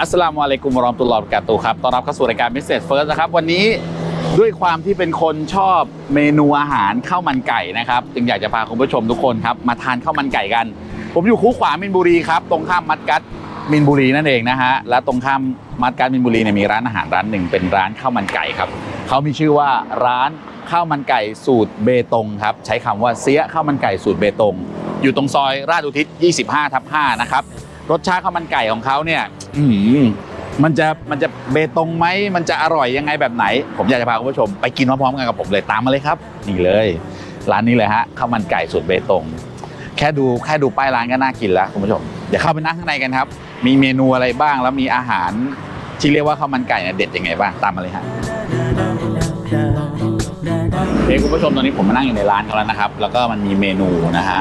อัสสลามุอะลัยกุมวะเราะห์มะตุลลอฮ์วะบะเราะกาตุฮ์ครับ ต้อนรับเข้าสู่รายการ Business First นะครับ วันนี้ ด้วยความที่เป็นคนชอบเมนูอาหารข้าวมันไก่นะครับ จึงอยากจะพาคุณผู้ชมทุกคนครับมาทานข้าวมันไก่กัน ผมอยู่คูขวามินบุรีครับ ตรงข้ามมัดกัดมินบุรีนั่นเองนะฮะและตรงข้ามมัดกัดมินบุรีเนี่ยมีร้านอาหารร้านหนึ่งเป็นร้านข้าวมันไก่ครับเขามีชื่อว่าร้านข้าวมันไก่สูตรเบตงครับใช้คำว่าเสี้ยข้าวมันไก่สูตรเบตง อยู่ตรงซอยราชอุทิศ 25ทับ5นะครับรสชาติข้าวมันไก่ของเขาเนี่ย มันจะมันจะเบตงไหมมันจะอร่อยยังไงแบบไหน ผมอยากจะพาคุณผู้ชมไปกินพร้อมๆกันกับผมเลยตามมาเลยครับ นี่เลย ร้านนี้เลยฮะข้าวมันไก่สูตรเบตง แค่ดูแค่ดูป้ายร้านก็น่ากินแล้วคุณผู้ชมเดี๋ยวเข้าไปนั่งข้างในกันครับ มีเมนูอะไรบ้างแล้วมีอาหารที่เรียกว่าข้าวมันไก่เนี่ยเด็ดยังไงบ้างตามมาเลยฮะโอเคคุณผู้ชมตอนนี้ผมมานั่งอยู่ในร้านเขาแล้วนะครับ แล้วก็มันมีเมนูนะฮะ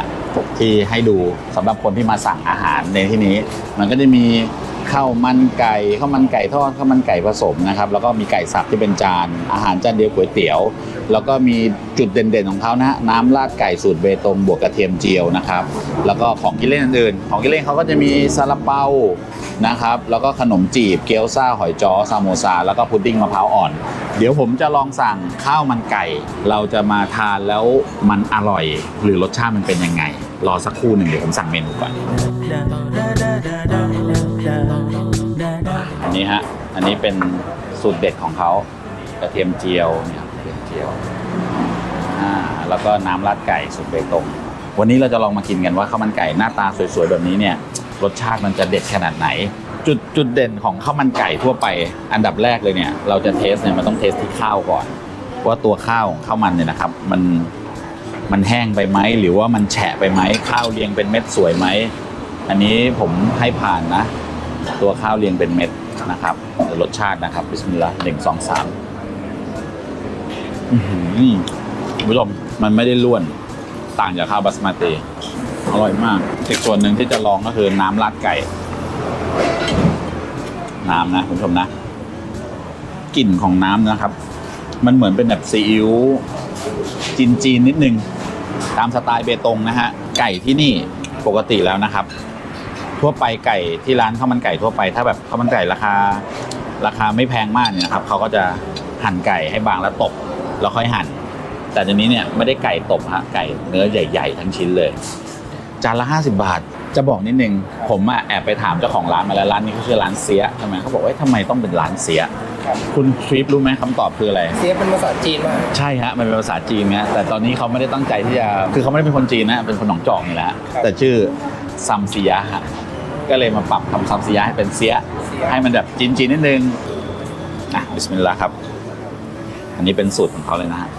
ที่ให้ดูสำหรับคนที่มาสั่งอาหารในที่นี้ มันก็จะมี ข้าวมันไก่ข้าวมันไก่ทอดข้าวมันไก่ผสมนะครับ แล้วก็มีไก่สับที่เป็นจาน อาหารจานเดียวก๋วยเตี๋ยว แล้วก็มีจุดเด่นๆของเขานะน้ำราดไก่สูตรเบตงบวกกระเทียมเจียวนะครับ แล้วก็ของกินเล่นอื่นๆของกินเล่นเขาก็จะมีซาลาเปานะครับ แล้วก็ขนมจีบเกี๊ยวซ่าหอยจ้อซามโมซาแล้วก็พุดดิ้งมะพร้าวอ่อน เดี๋ยวผมจะลองสั่งข้าวมันไก่ เราจะมาทานแล้วมันอร่อย หรือรสชาติมันเป็นยังไง รอสักครู่หนึ่งเดี๋ยวผมสั่งเมนูก่อน นนี้ฮะ อันนี้เป็นสูตรเด็ดของเขากระเทียมเจียวเนี่ยกระเทียมเจียวอ่าแล้วก็น้ำราดไก่สูตรเบตงวันนี้เราจะลองมากินกันว่าข้าวมันไก่หน้าตาสวยๆแบบนี้เนี่ย รสชาติมันจะเด็ดขนาดไหน จุดจุดเด่นของข้าวมันไก่ทั่วไป อันดับแรกเลยเนี่ย เราจะเทสเนี่ยมันต้องเทสที่ข้าวก่อนว่าตัวข้าวของข้าวมันเนี่ยนะครับ มันมันแห้งไปไหมหรือว่ามันแฉะไปไหมข้าวเรียงเป็นเม็ดสวยไหมอันนี้ผมให้ผ่านนะ ตัวข้าวเรียงเป็นเม็ด นะครับรสชาตินะครับบิสมิลลาห์หนึ่งสองสามคุณผู้ชมมันไม่ได้ล้วนต่างจากข้าวบาสมาติอร่อยมากอีกส่วนหนึ่งที่จะลองก็คือน้ำราดไก่ น้ำนะคุณผู้ชมนะกลิ่นของน้ำนะครับ มันเหมือนเป็นแบบซีอิ๊วจีนจีนๆนิดนึง ตามสไตล์เบตงนะฮะ ไก่ที่นี่ปกติแล้วนะครับ ทั่วไปไก่ที่ร้านข้าวมันไก่ทั่วไป ถ้าแบบข้าวมันไก่ราคา ราคาไม่แพงมากเนี่ยนะครับเขาก็จะหั่นไก่ให้บางแล้วตบแล้วค่อยหั่น แต่ทีนี้เนี่ยไม่ได้ไก่ตบฮะไก่เนื้อใหญ่ ๆ ทั้งชิ้นเลย จานละ 50 บาทจะบอกนิดนึงผมอะแอบไปถามเจ้าของร้านมาแล้วร้านนี้เขาชื่อร้านเสียทำไมเขาบอกว่าทำไมต้องเป็นร้านเสียคุณทริปรู้ไหมคำตอบคืออะไร เสียเป็นภาษาจีนมากใช่ฮะมันเป็นภาษาจีนนะแต่ตอนนี้เขาไม่ได้ตั้งใจที่จะคือเขาไม่ได้เป็นคนจีนนะเป็นคนหนองจอกนี่แหละฮะครับแต่ชื่อซัมซียะฮะ ก็เลยมาปรับคำซัมซียะให้เป็นเสียเสีย ให้มันแบบจีนจีนๆนิดนึงอะบิสมิลลาห์ครับ อันนี้เป็นสูตรของเขาเลยนะฮะ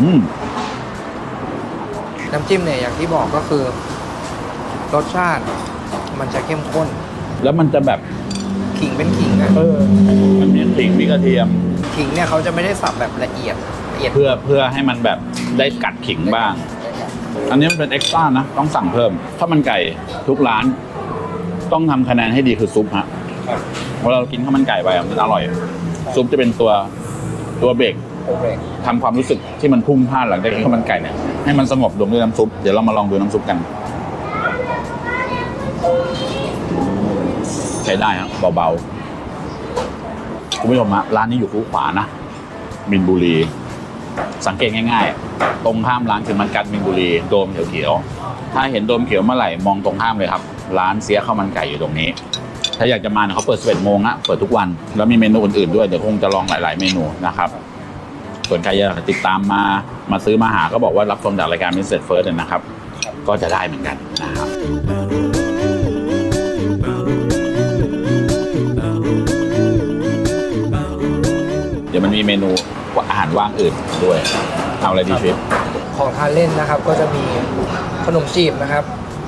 อืมน้ำจิ้มเนี่ยอย่างที่บอกก็คือ รสชาติมันจะเข้มข้น แล้วมันจะแบบขิงเป็นขิงนะเออมันมีขิงมีกระเทียม ขิงเนี่ยเขาจะไม่ได้สับแบบละเอียดละเอียดเพื่อเพื่อให้มันแบบได้กัดขิงบ้าง อันนี้มันเป็นเอ็กซ์ตร้านะ ต้องสั่งเพิ่ม ถ้ามันไก่ทุกร้าน ต้องทำคะแนนให้ดีคือซุปฮะครับเวลาเรากินข้าวมันไก่ไปอะมันอร่อย ซุปจะเป็นตัวตัวเบรกโอเคทำความรู้สึกที่มันพุ่งพลานหลังจากกินข้าวมันไก่เนี่ยให้มันสงบลงด้วยน้ำซุปเดี๋ยวเรามาลองดูน้ำซุปกัน ใช้ได้ครับเบาๆคุณผู้ชมฮะร้านนี้อยู่คู่ขวานะมินบุรี สังเกตง่ายๆ ตรงข้ามร้านคือมันกัดมินบุรี โดมเขียวๆ ถ้าเห็นโดมเขียวเมื่อไหร่มองตรงข้ามเลยครับ ร้านเสียข้าวมันไก่อยู่ตรงนี้ ถ้าอยากจะมาเนี่ยเขาเปิด11โมงอะเปิดทุกวัน แล้วมีเมนูอื่นๆด้วย เดี๋ยวคงจะลองหลาย ๆ เมนูนะครับ ส่วนใครอยากติดตามมา มาซื้อมาหาก็บอกว่ารับชมจากรายการ Mr. First นะครับ ก็จะได้เหมือนกันนะครับเดี๋ยวมันมีเมนู ว่างอื่นด้วย เอาอะไรดีชิปของทานเล่นนะครับก็จะมีขนมจีบนะครับ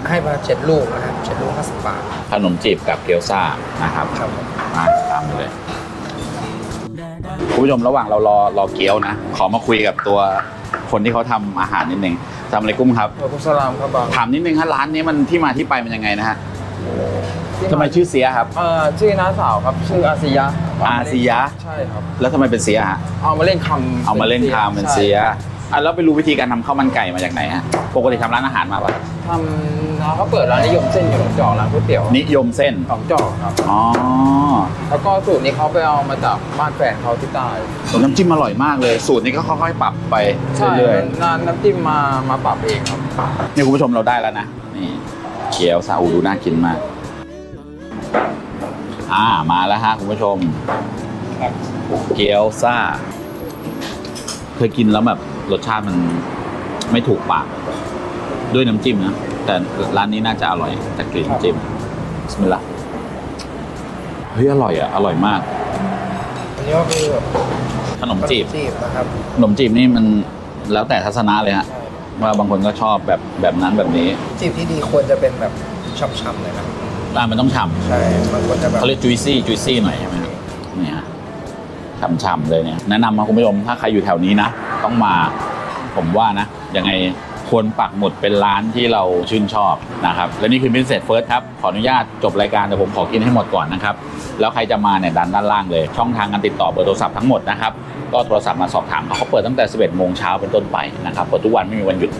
ให้มาเจ็ดลูกนะครับเจ็ดลูกห้าสิบบาทขนมจีบกับเกี๊ยวซ่านะครับครับผมมาตามไปเลยคุณคุณผู้ชมระหว่างเรารอรอเกี๊ยวนะ ขอมาคุยกับตัวคนที่เขาทำอาหารนิดนึงทำอะไรกุ้มครับวะกุสลามครับบางถามนิดนึงฮะร้านนี้มันที่มาที่ไปมันยังไงนะฮะทำไมชื่อเสียครับ เอ่อชื่อน้าสาวครับชื่ออาซิยะ อาซิยะใช่ครับ แล้วทำไมเป็นเสียฮะเอามาเล่นคำเอามาเล่นคามเป็นเสียอะแล้วไปรู้วิธีการทำข้าวมันไก่มาจากไหนฮะปกติทำร้านอาหารมาปะทำน้าเขาเปิดร้านนิยมเส้นอยู่หนองจอกร้านก๋วยเตี๋ยวนิยมเส้นหนองจอกครับอ๋อแล้วก็สูตรนี้เขาไปเอามาจากบ้านแฟนเขาที่ใต้น้ำจิ้มอร่อยมากเลย สูตรนี้ก็ค่อยๆปรับไปใช่เรื่อยน้ำน้ำจิ้มมามาปรับเองครับๆนี่คุณผู้ชมเราได้แล้วนะนี่เกี๊ยวซาอูดูน่ากินมาก อ่ามาแล้วฮะคุณผู้ชมเกี๊ยวซ่า เคยกินแล้วแบบรสชาติมันไม่ถูกปาก ด้วยน้ำจิ้มนะ แต่ร้านนี้น่าจะอร่อยจากกลิ่นน้ำจิ้มบิสมิลลาห์เฮ้ยอร่อยอะ อร่อยมาก อันนี้ก็คือขนมจีบ จีบนะครับขนมจีบนี่มันแล้วแต่ทัศนะเลยฮะ ว่าบางคนก็ชอบแบบแบบนั้นแบบนี้ จีบที่ดีควรจะเป็นแบบช่ำๆเลยนะ ร้านมันต้องฉ่ใช่ มันควรจะแบำบเขาเรียกจุยซี่จุยซี่หน่อยใช่ไหมครับเนี่ยฮะฉ่ำๆเลยเนี่ยแนะนำมาคุณผู้ชมถ้าใครอยู่แถวนี้นะ ต้องมาผมว่านะยังไงควรปักหมุดเป็นร้านที่เราชื่นชอบนะครับ และนี่คือ Business First ครับ ขออนุญาตจบรายการแต่ผมขอกินให้หมดก่อนนะครับ แล้วใครจะมาเนี่ยดันด้านล่างเลย ช่องทางการติดต่อเบอร์โทรศัพท์ทั้งหมดนะครับ ก็โทรศัพท์มาสอบถามเขาเขาเปิดตั้งแต่ 11 โมงเช้าเป็นต้นไปนะครับเปิดทุกวันไม่มีวันหยุด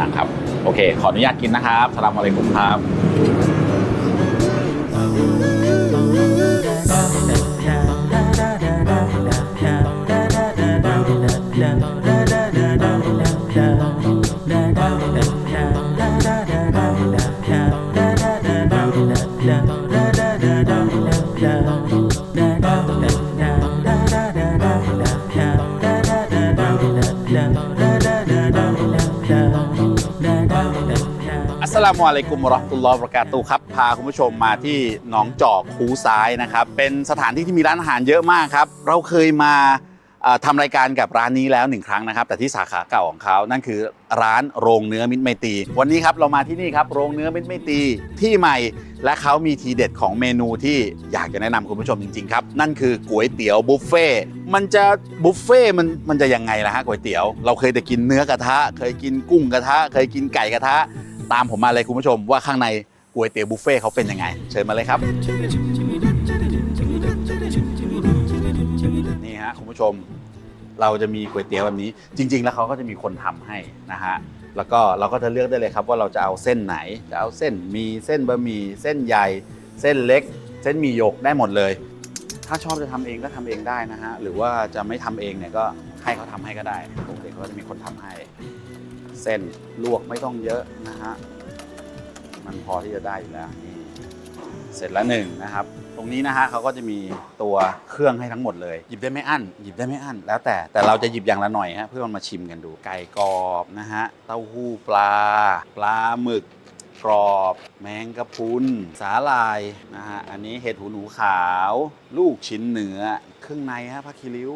นะครับ โอเค ขออนุญาตกินนะครับสลามอะลัยกุมครับ อัสสลามุอะลัยกุมวะเราะห์มะตุลลอฮ์วะบะเราะกาตุฮ์ครับ พาคุณผู้ชมมาที่หนองจอกคูซ้ายนะครับ เป็นสถานที่ที่มีร้านอาหารเยอะมากครับ เราเคยมาเอ่อทำรายการกับร้านนี้แล้วหนึ่งครั้งนะครับ แต่ที่สาขาเก่าของเขานั่นคือร้านโรงเนื้อมิตรไมตรีวันนี้ครับเรามาที่นี่ครับโรงเนื้อมิตรไมตรีที่ใหม่ และเขามีทีเด็ดของเมนูที่อยากจะแนะนำคุณผู้ชมจริงๆครับ นั่นคือก๋วยเตี๋ยวบุฟเฟ่ต์มันจะบุฟเฟ่ต์มันมันจะยังไงล่ะฮะก๋วยเตี๋ยว เราเคยแต่กินเนื้อกระทะ เคยกินกุ้งกระทะ เคยกินไก่กระทะ ตามผมมาเลยคุณผู้ชมว่าข้างใน ก๋วยเตี๋ยวบุฟเฟ่เขาเป็นยังไง เชิญมาเลยครับนี่ฮะคุณผู้ชมเราจะมีก๋วยเตี๋ยวแบบนี้ จริง ๆ แล้วเขาก็จะมีคนทำให้นะฮะแล้วก็เราก็จะเลือกได้เลยครับ ว่าเราจะเอาเส้นไหนจะเอาเส้นมีเส้นบะหมี่เส้นใหญ่ เส้นเล็ก เส้นมีหยกได้หมดเลย ถ้าชอบจะทำเองก็ทำเองได้นะฮะหรือว่าจะไม่ทำเองเนี่ยก็ให้เขาทำให้ก็ได้ปกติเขาจะมีคนทำให้ เส้นลวกไม่ต้องเยอะนะฮะ มันพอที่จะได้อยู่แล้วนี่เสร็จแล้วหนึ่งนะครับ ตรงนี้นะฮะเขาก็จะมีตัวเครื่องให้ทั้งหมดเลย หยิบได้ไม่อั้นหยิบได้ไม่อั้นแล้วแต่แต่เราจะหยิบอย่างละหน่อยฮะเพื่อมาชิมกันดู ไก่กรอบนะฮะเต้าหู้ปลา ปลาหมึกกรอบ แมงกะพรุนสาลายนะฮะอันนี้เห็ดหูหนูขาว ลูกชิ้นเนื้อเครื่องในฮะผักคีริ้ว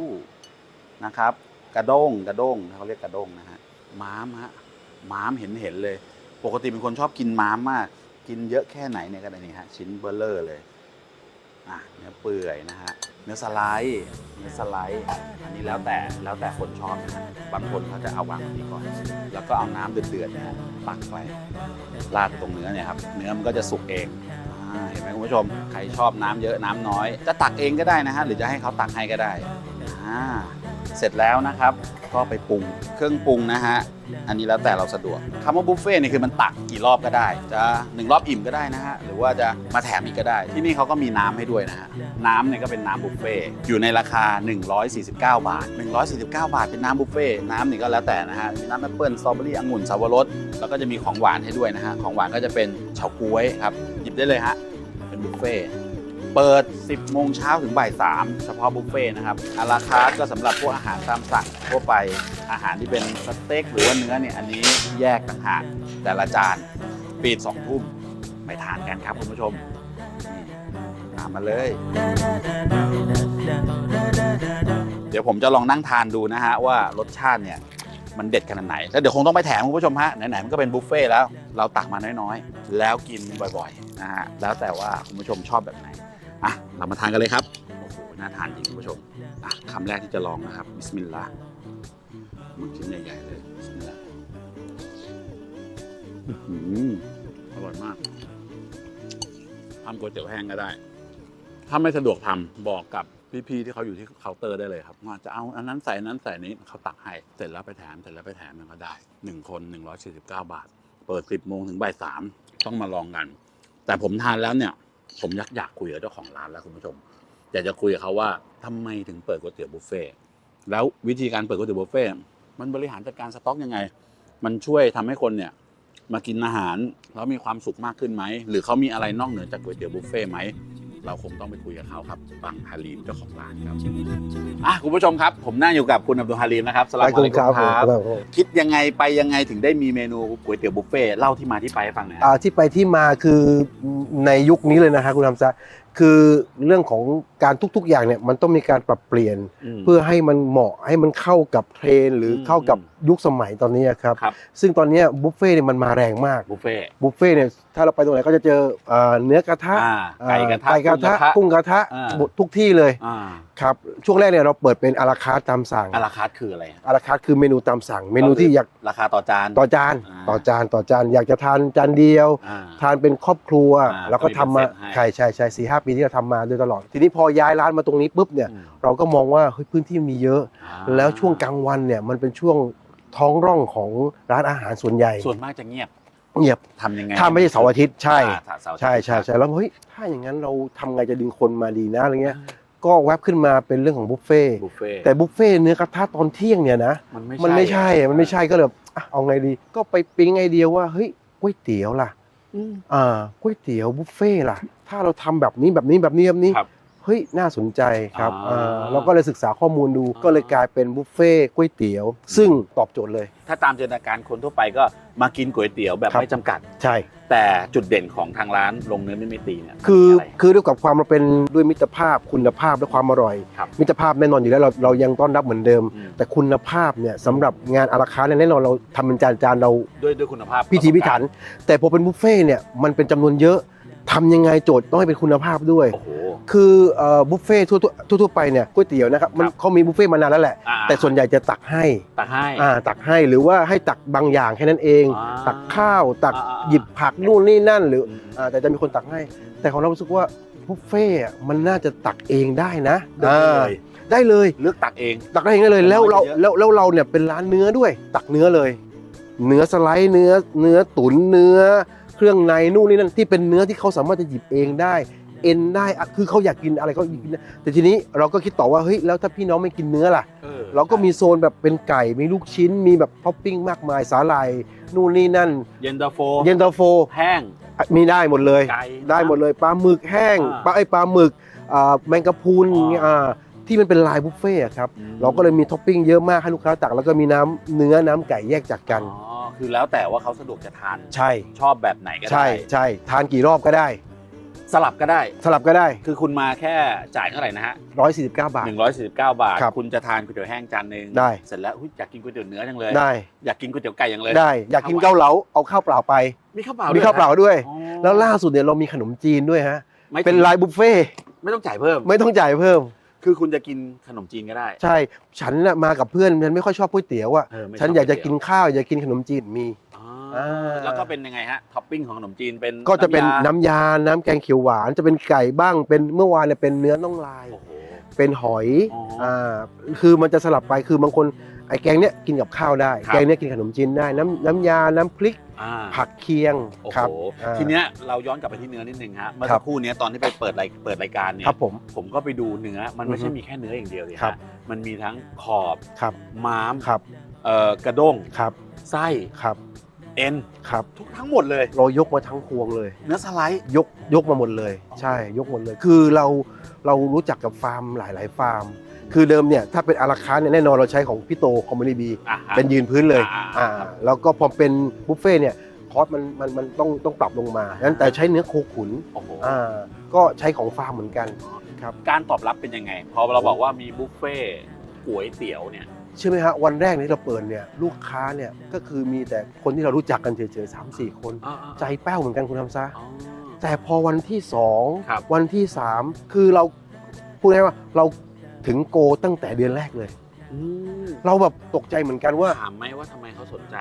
นะครับ กระด้งกระด้งเขาเรียกกระด้งนะฮะม้ามฮะม้ามเห็นเห็นเลย ปกติเป็นคนชอบกินม้ามมาก กินเยอะแค่ไหนเนี่ยก็ได้นี่ฮะชิ้นเบลเลอร์เลยอะเนื้อเปื่อยนะฮะเนื้อสไลด์เนื้อสไลด์อันนี้แล้วแต่แล้วแต่คนชอบนะฮะบางคนเขาจะเอาวางตรงนี้ก่อน แล้วก็เอาน้ำเดือดๆเนยฮะตักไปราดตรงเนื้อเนี่ยครับเนื้อมันก็จะสุกเองอ่าเห็นไหมคุณผู้ชมใครชอบน้ำเยอะน้ำน้อย จะตักเองก็ได้นะฮะหรือจะให้เขาตักให้ก็ได้อ่า เสร็จแล้วนะครับ ก็ไปปรุงเครื่องปรุงนะฮะอันนี้แล้วแต่เราสะดวกคำว่าบุฟเฟ่ต์เนี่ยคือมันตักกี่รอบก็ได้ จะหนึ่งรอบอิ่มก็ได้นะฮะหรือว่าจะมาแถมอีกก็ได้ ที่นี่เขาก็มีน้ำให้ด้วยนะฮะน้ำเนี่ยก็เป็นน้ำบุฟเฟ่ต์อยู่ในราคา 149 บาท 149 บาทเป็นน้ำบุฟเฟ่ต์น้ำนี่ก็แล้วแต่นะฮะมีน้ำแอปเปิลสตรอเบอรี่องุ่นสาวรสแล้วก็จะมีของหวานให้ด้วยนะฮะของหวานก็จะเป็นเฉาก๊วยครับหยิบได้เลยฮะเป็นบุฟเฟ่ต์ เปิด 10 โมงเช้าถึงบ่าย 3 เฉพาะบุฟเฟ่ต์นะครับอาราคาก็สำหรับพวกอาหารตามสั่งทั่วไป อาหารที่เป็นสเต็กหรือว่าเนื้อเนี่ยอันนี้แยกต่างหากแต่ละจานปิดสองทุ่มไปทานกันครับคุณผู้ชมนี่ตามมาเลย เดี๋ยวผมจะลองนั่งทานดูนะฮะว่ารสชาติเนี่ยมันเด็ดขนาดไหน แล้วเดี๋ยวคงต้องไปแถมคุณผู้ชมฮะ ไหนๆ มันก็เป็นบุฟเฟ่ต์แล้ว เราตักมาน้อยๆ แล้วกินบ่อยๆ นะฮะ แล้วแต่ว่าคุณผู้ชมชอบแบบไหน เรามาทานกันเลยครับ โอ้โห น่าทานจริงคุณผู้ชมอะคำแรกที่จะลองนะครับ บิสมิลลาห์มึกชิ้นใหญ่ๆเลยบิสมิลลาห์อื้อร่อยมากทำก๋วยเตี๋ยวแห้งก็ได้ ถ้าไม่สะดวกทำบอกกับพี่ๆที่เขาอยู่ที่เคาน์เตอร์ได้เลยครับว่าจะเอาอันนั้นใส่นนั้นใส่นี้เขาตักให้ เสร็จแล้วไปแถมเสร็จแล้วไปแถมมันก็ได้หนึ่งคนหนึ่งร้อยสี่สิบเก้าบาท เปิดสิบโมงถึงบ่ายสามต้องมาลองกัน แต่ผมทานแล้วเนี่ย ผมอยากอยากคุยกับเจ้าของร้านแล้วคุณผู้ชมอยากจะคุยกับเขาว่าทำไมถึงเปิดก๋วยเตี๋ยวบุฟเฟ่แล้ววิธีการเปิดก๋วยเตี๋ยวบุฟเฟ่มันบริหารจัดการสต็อกยังไง มันช่วยทำให้คนเนี่ยมากินอาหารแล้วมีความสุขมากขึ้นไหม หรือเขามีอะไรนอกเหนือจากก๋วยเตี๋ยวบุฟเฟ่ไหม เราคงต้องไปคุยกับเขาครับบังฮาลีมเจ้าของร้านครับอะคุณผู้ชมครับ ผมนั่งอยู่กับคุณอับดุลฮาลีมนะครับสลามอะลัยกุมครับคิดยังไงไปยังไงถึงได้มีเมนูก๋วยเตี๋ยวบุฟเฟ่ต์เล่าที่มาที่ไปให้ฟังหน่อยฮะอ่าที่ไปที่มาคือในยุคนี้เลยนะฮะคุณทำซะ คือเรื่องของการทุก ๆ อย่างเนี่ยมันต้องมีการปรับเปลี่ยนมเพื่อให้มันเหมาะให้มันเข้ากับเทรนด์หรืออมเข้ากับยุคสมัยตอนนี้ครับ ครับ ซึ่งตอนเนี้ยบุฟเฟ่ต์เนี่ยมันมาแรงมาก บุฟเฟ่ต์บุฟเฟ่ต์เนี่ยถ้าเราไปตรงไหนก็จะเจอเอ่อเนื้อกระทะอ่าไก่กระทะไก่กระทะกุ้งกระทะอ่า หมดทุกที่เลยอ่าครับช่วงแรกเนี่ยเราเปิดเป็นอาราคาร์ตตามสั่งอาราคาร์ทคืออะไรฮะ อาราคาร์ตคือเมนูตามสั่ง เมนูที่อยากราคาต่อจาน ต่อจานอ่า ต่อจานต่อจานอยากจะทานจานเดียว อ่า ทานเป็นครอบครัว อ่าแล้วก็ทำมาก็มีเป็นเซตให้ ใช่ใช่ใช่สี่ห้าปีที่เราทำมาโดยตลอด ทีนี้พอย้ายร้านมาตรงนี้ปุ๊บเนี่ยอืมเราก็มองว่าเฮ้ยพื้นที่มีเยอะอ่าแล้วช่วงกลางวันเนี่ยมันเป็นช่วงท้องร่องของร้านอาหารส่วนใหญ่ ส่วนมากจะเงียบเงียบทำยังไงถ้าไม่ใช่เสาร์อาทิตย์ใช่อ่าเสาร์อาทิตย์ใช่ใช่ใช่แล้วเฮ้ยถ้าอย่างนั้นเราทำไงจะดึงคนมาดีนะอะไรเงี้ยก็แวบขึ้นมาเป็นเรื่องของบุฟเฟ่ต์บุฟเฟ่ต์แต่บุฟเฟ่ต์เนื้อกระทะตอนเที่ยงเนี่ยนะมันไม่มันไม่ใช่มันไม่ใช่ก็เลยแบบอะเอาไงดี ก็ไปปิ๊งไอเดียว่าเฮ้ยก๋วยเตี๋ยวล่ะอืมอ่า ก๋วยเตี๋ยวบุฟเฟ่ต์ล่ะ ถ้าเราทำแบบนี้แบบนี้แบบนี้แบบนี้ครับ เฮ้ยน่าสนใจครับอ่าอ่าเราก็เลยศึกษาข้อมูลดูอ่าก็เลยกลายเป็นบุฟเฟ่ต์ก๋วยเตี๋ยว ซึ่งตอบโจทย์เลย ถ้าตามจินตนาการคนทั่วไปก็มากินก๋วยเตี๋ยวแบบครับ ไม่จำกัด ใช่ แต่จุดเด่นของทางร้านลงเนื้อไม่ไม่ตีเนี่ยคือมันมีอะไร คือด้วยกับความเราเป็นด้วยมิตรภาพคุณภาพและความอร่อย ครับ มิตรภาพแน่นอนอยู่แล้วเราเรายังต้อนรับเหมือนเดิม อืมแต่คุณภาพเนี่ยสำหรับงานอาราคาร์ทเนี่ยแน่นอนเราทำเป็นจานจานๆเราด้วยด้วยคุณภาพพิถีพิถัน แต่พอเป็นบุฟเฟ่ต์เนี่ยมันเป็นจำนวนเยอะ ทำยังไงโจทย์ต้องให้เป็นคุณภาพด้วย โอ้โห คือเอ่อบุฟเฟ่ต์ทั่วทั่วทั่วไปเนี่ยก๋วยเตี๋ยวนะครับมันครับเขามีบุฟเฟ่ต์มานานแล้วแหละ อ่า แต่ส่วนใหญ่จะตักให้ตักให้ อ่าตักให้หรือว่าให้ตักบางอย่างแค่นั้นเอง อ่าตักข้าวตักอ่าอ่าหยิบผักนู่นนี่นั่นหรืออืมอ่าแต่จะมีคนตักให้ แต่ของเรารู้สึกว่าบุฟเฟ่ต์อะมันน่าจะตักเองได้นะได้เลยอ่าได้เลย เลือกตักเอง ตักได้เองได้เลยแต่แล้วเราน้อยเยอะ แล้วแล้วเราเนี่ยเป็นร้านเนื้อด้วย ตักเนื้อเลย เนื้อสไลด์เนื้อเนื้อตุ๋นเนื้อเค รื่องในนู่นนี่นั่นที่เป็นเนื้อที่เขาสามารถจะหยิบเองได้เอ็นได้อะคือเขาอยากกินอะไรก็หยิบกินได้แต่ทีนี้เราก็คิดต่อว่าเฮ้ยแล้วถ้าพี่น้องไม่กินเนื้อล่ะออเราก็มีโซนแบบเป็นไก่มีลูกชิ้นมีแบบท็อปปิ้งมากมายสาหร่ายนู่นนี่นั่น เย็นตาโฟ เย็นตาโฟแห้งมีได้หมดเลย ไก่ได้หมดเลยปลาหมึกแห้งอ่าปลาไอยปลาหมึกอ่าแมงกะพรุนอ๋ออ่าที่มันเป็นลายบุฟเฟ่ต์อะครับอืมเราก็เลยมีท็อปปิ้งเยอะมากให้ลูกค้าตักแล้วก็มีน้ำเนื้อน้ำไก่แยกจากกัน อ๋อ คือแล้วแต่ว่าเขาสะดวกจะทานใช่ชอบแบบไหนก็ได้ใช่ใช่ทานกี่รอบก็ได้ สลับก็ได้ สลับก็ได้ คือคุณมาแค่จ่ายเท่าไหร่นะฮะ149 บาท 149 บาท ครับคุณจะทานก๋วยเตี๋ยวแห้งจานหนึ่งได้ เสร็จแล้วอุ๊ยอยากกินก๋วยเตี๋ยวเนื้อจังเลย ได้ อยากกินก๋วยเตี๋ยวไก่อย่างเลยได้ อยากกินเกาเหลาเอาข้าวเปล่าไป มีข้าวเปล่ามีด้วยข้าวเปล่าหรอด้วยอ๋อแล้วล่าสุดเนี่ยเรามีขนมจีนด้วยฮะไม่เป็นลายบุฟเฟ่ต์ไม่ต้องจ่ายเพิ่ม ไม่ต้องจ่ายเพิ่ม คือคุณจะกินขนมจีนก็ได้ ใช่ ฉันน่ะมากับเพื่อนฉันไม่ค่อยชอบก๋วยเตี๋ยวอะเไม่ฉันอยากจะกินข้าวอยากกินขนมจีนมี อ๋ออ่า แล้วก็เป็นยังไงฮะท็อปปิ้งของขนมจีนเป็นก็จะเป็นยาน้ำยา น้ำแกงเขียวหวาน จะเป็นไก่บ้าง เป็นเมื่อวานเนี่ยเป็นเนื้อน่องลาย โอ้โห เป็นหอย อ๋ออ่่า คือมันจะสลับไป คือบางคนไอ้แกงเนี้ยกินกับข้าวได้ ครับ แกงเนี้ยกินขนมจีนได้ น้ำน้ำยา น้ำพริก อ่าผักเคียงโอ้ครับ โหอ่าทีเนี้ยเราย้อนกลับไปที่เนื้อนิดนึงฮะเมื่อครัสับ กครู่เนี้ยตอนที่ไปเปิดรายเปิดรายการเนี่ยครับผม ผมก็ไปดูเนื้อมันไม่ใช่อือฮึมีแค่เนื้ออย่างเดียวเลยครัฮะบ มันมีทั้งขอบครับม้ามครับเอ่อกระด้งครับไส้ครับเอ็นครับทุกทั้งหมดเลย เรายกมาทั้งพวงเลย เนื้อสไลด์ ยกยกมาหมดเลย ใช่ยกหมดเลย คือเราเรารู้จักกับฟาร์มหลาย ๆ ฟาร์ม คือเดิมเนี่ยถ้าเป็นอาราคาร์ทเนี่ยแน่นอนเราใช้ของพี่โตคอมมานีบีอะฮะ เป็นยืนพื้นเลยอ่า อ่าครับแล้วก็พอเป็นบุฟเฟ่ต์เนี่ยคอสมันมันมันต้องต้องปรับลงมาฉะนั้นแต่ใช้เนื้อโคขุนโอ้โหอ่าก็ใช้ของฟาร์มเหมือนกันครับการตอบรับเป็นยังไง พอเราบอกว่ามีบุฟเฟ่ต์ก๋วยเตี๋ยวเนี่ยเชื่อไหมฮะวันแรกที่เราเปิดเนี่ยลูกค้าเนี่ยก็คือมีแต่คนที่เรารู้จักกันเฉยๆสามสี่คน ใจแป้วเหมือนกันคุณทำซะ อ๋อ แต่พอวันที่สองครับวันที่สามคือเราพูดง่ายๆว่าเรา ถึงโกตั้งแต่เดือนแรกเลย เราแบบตกใจเหมือนกันว่า ถามไหมว่าทำไมเขาสนใจ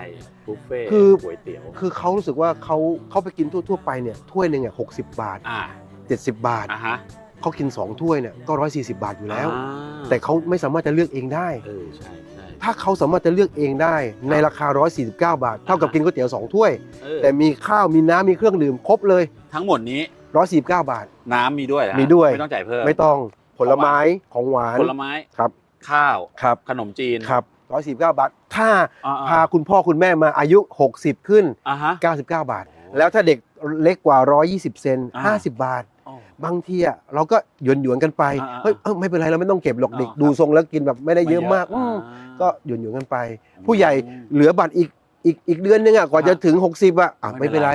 บุฟเฟ่ต์คือ ก๋วยเตี๋ยวคือเขารู้สึกว่าเขาเขาไปกินทั่วๆไปเนี่ยถ้วยหนึ่งอะหกสิบบาทอ่า70บาทอ่าฮะเขากิน2ถ้วยเนี่ยก็ร้อยสี่สิบาทอยู่แล้ว อ่าแต่เขาไม่สามารถจะเลือกเองได้ เออใช่ใช่ถ้าเขาสามารถจะเลือกเองได้ในราคา 149 บาท เท่ากับกินก๋วยเตี๋ยว2ถ้วย เออแต่มีข้าวมีน้ำมีเครื่องดื่มครบเลย ทั้งหมดนี้ 149 บาท น้ำมีด้วยเหรอฮะมีด้วย ไม่ต้องจ่ายเพิ่มไม่ต้อง ผลไม้ของหวานผลไม้ครับ ข้าวครับขนมจีนครับ149บาท ถ้าอ่าพาคุณพ่อคุณแม่มาอายุ 60 ขึ้นอ่าฮะ99 บาท แล้วถ้าเด็กเล็กกว่า 120 เซนอ่า50 บาทอ๋อบางทีอะเราก็หยวนหยวนๆกันไปอ่าๆเฮ้ยเอ้าไม่เป็นไรเราไม่ต้องเก็บหรอกอ๋อเด็กครับดูทรงแล้วกินแบบไม่ได้เยอะมากอืมก็หยวนหยวนๆกันไป ผู้ใหญ่เหลือบัตรอีกอีกอีกเดือนนึงอะกว่าจะถึง 60 อะอะไม่ไม่เป็เป็นนไรไร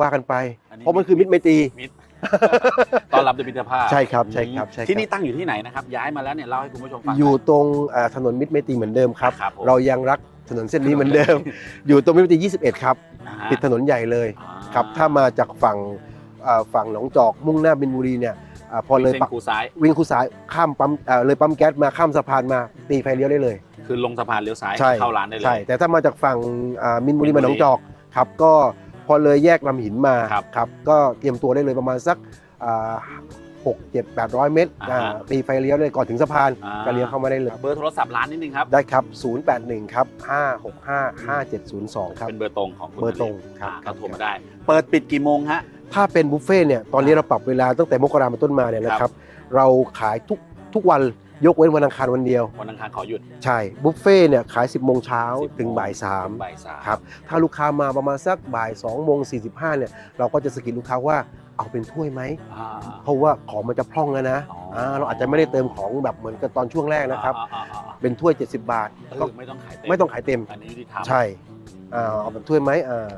ว่ากันไปอันนี้เพราะมันคือมิตรไมตรีมิ ตรตอนรับด้วยมิตรภาพใช่ครับใช่ครับใช่ครับ ที่นี่ตั้งอยู่ที่ไหนนะครับ ย้ายมาแล้วเนี่ยเล่าให้คุณผู้ชมฟัง อยู่ตรงอ่าถนนมิตรไมตรีเหมือนเดิมครับ ครับผม เรายังรักถนนเส้นนี้เหมือนเดิม อยู่ตรงมิตรไมตรี21 ครับอ่าฮะติดถนนใหญ่เลยอ่ครับ ถ้ามาจากฝั่งอ่าฝั่งหนองจอกมุ่งหน้าบินบุรีเนี่ยอ่าพอเลยเส้นปะคูซ้าย วิ่งคู่สายข้ามปั๊มเอ่อเลยปั๊มแก๊สมาข้ามสะพานมาตีไฟเลี้ยวได้เลย คือลงสะพานเลี้ยวซ้ายใช่ เข้าร้านได้เลยใช่แต่ถ้ามาจากฝั่งอ่ามินบุรีมินบุรีมาหนองจอกครับก็ พอเลยแยกลำหินมาครับครับก็เตรียมตัวได้เลยประมาณสักหกเจ็ดแปดร้อยเมตรอ่าฮะอ่า ตีไฟเลี้ยวเลยก่อนถึงสะพานอ่า ก็เลี้ยวเข้ามาได้เลย เบอร์โทรศัพท์ร้านนิดนึงครับ ได้ครับ 081 ครับ 565 5702 ครับ เป็นเบอร์ตรงของคุณเบอร์ตรงนครับอ่าก็โทรมาได้ เปิดปิดกี่โมงฮะ ถ้าเป็นบุฟเฟ่ต์เนี่ย ตอนนี้เราปรับเวลาตั้งแต่มกราเป็นต้นมาเนี่ยนะคครัรับบเราขายทุกทุกวัน ยกเว้นวันอังคารวันเดียว วันอังคารขอหยุดใช่บุฟเฟ่ต์เนี่ยขาย 10โมงเช้า10ถึงโมบ่ายสามถึงบ่ายสามครับถ้าลูกค้ามาประมาณสักบ่าย2โมง45เนี่ยเราก็จะสกิดลูกค้าว่าเอาเป็นถ้วยไหม อ่า เพราะว่าของมันจะพร่องแล้วนะอ๋ออ่าเราอาจจะไม่ได้เติมของแบบเหมือนกับตอนช่วงแรกนะครับ อ่าอ่าอ่าอ่าเป็นถ้วย 70 บาทเออก็ไม่ต้องขายเต็มไม่ต้องขายเต็ม อันนี้ยุติธรรมใช่อ่าเอาแบบถ้วยไหมอ่า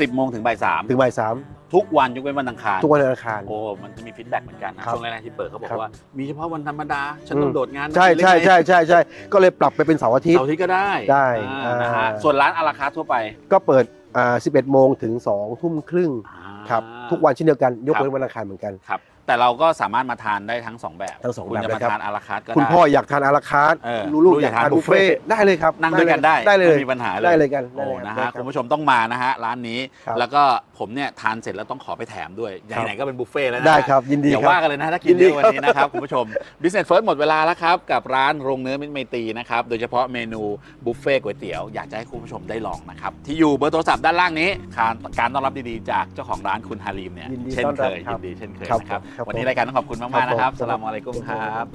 สิบโมงถึงบ่ายสามถึงบ่ายสามทุกวันยกเว้นวันอังคารทุกวันอังคาร โอ้มันจะมีฟีดแบ็กเหมือนกันนะครับ ช่วงแรกๆที่เปิดเขาบอกครับว่า มีเฉพาะวันธรรมดา ฉันอืมต้องโดดงานใช่ใช่ใช่ใช่ใช่ก็เลยปรับไปเป็นเสาร์อาทิตย์เสาร์อาที่ก็ได้ได้อ่านะฮะอ่าส่วนร้านอาราคาร์ททั่วไป ก็เปิดอ่า11โมงถึง2ทุ่มครึ่งอ่าครับทุกวันเช่นเดียวกันยกครับเว้นวันอังคารเหมือนกันครับ แต่เราก็สามารถมาทานได้ทั้งสองแบบทั้งสองคุณแบบจะเลยมาครับ ทานอาราคาร์ทก็คุณได้พ่ออยากทานอาราคาร์ทเออลูกลูกๆอยากกอายทานทานบุฟเฟ่บุฟเฟ่ต์ได้เลยครับนั่งด้วยกันได้ได้เลยไม่มีปัญหาเลย ได้เลยกันโอ้ได้เลยนะครัฮะบคุณผู้ชมต้องมานะฮะ ร้านนี้ ครับแล้วก็ ผมเนี่ยทานเสร็จแล้วต้องขอไปแถมด้วยครับไหนๆก็เป็นบุฟเฟ่ต์แล้วนะได้ครับยินดีอย่าครับว่ากันเลยนะถ้ากิยินนเยดีอะวันนี้นะครับ คุณผู้ชม Business First หมดเวลาแล้วครับ กับร้านโรงเนื้อมิตรไมตรีนะครับ โดยเฉพาะเมนูบุฟเฟ่ต์ก๋วยเตี๋ยวอยากจะให้คุณผู้ชมได้ลองนะครับ ที่อยู่เบอร์โทรศัพท์ด้านล่างนี้การการต้อนรับดีๆจากเจ้าของร้านคุณฮาริมเนี่ยยินดีเช่นต้อนเครับยครัยิบนดีเช่นเคยครับนะครับครับวันนี้รายการต้องขอบคุณมากๆนะครับสลามอะลัยกุมครับ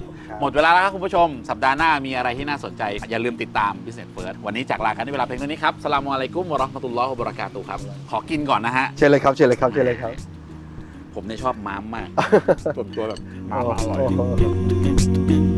หมดเวลาแล้วครับคุณผู้ชม สัปดาห์หน้ามีอะไรที่น่าสนใจ อย่าลืมติดตาม Business First วันนี้จากลากันด้วยเวลาเพียงเท่านี้ครับสลามอะลัยกุมวะเราะห์มะตุลลอฮ์วะบะเราะกาตุฮ์ครับ ขอกินก่อนนะฮะเชิญเลยครับเชิญเลยครับเชิญเลยครับ ผมเนี่ยชอบม้ามมากส่วนตัวแบบม้ามอร่อยโอ้โห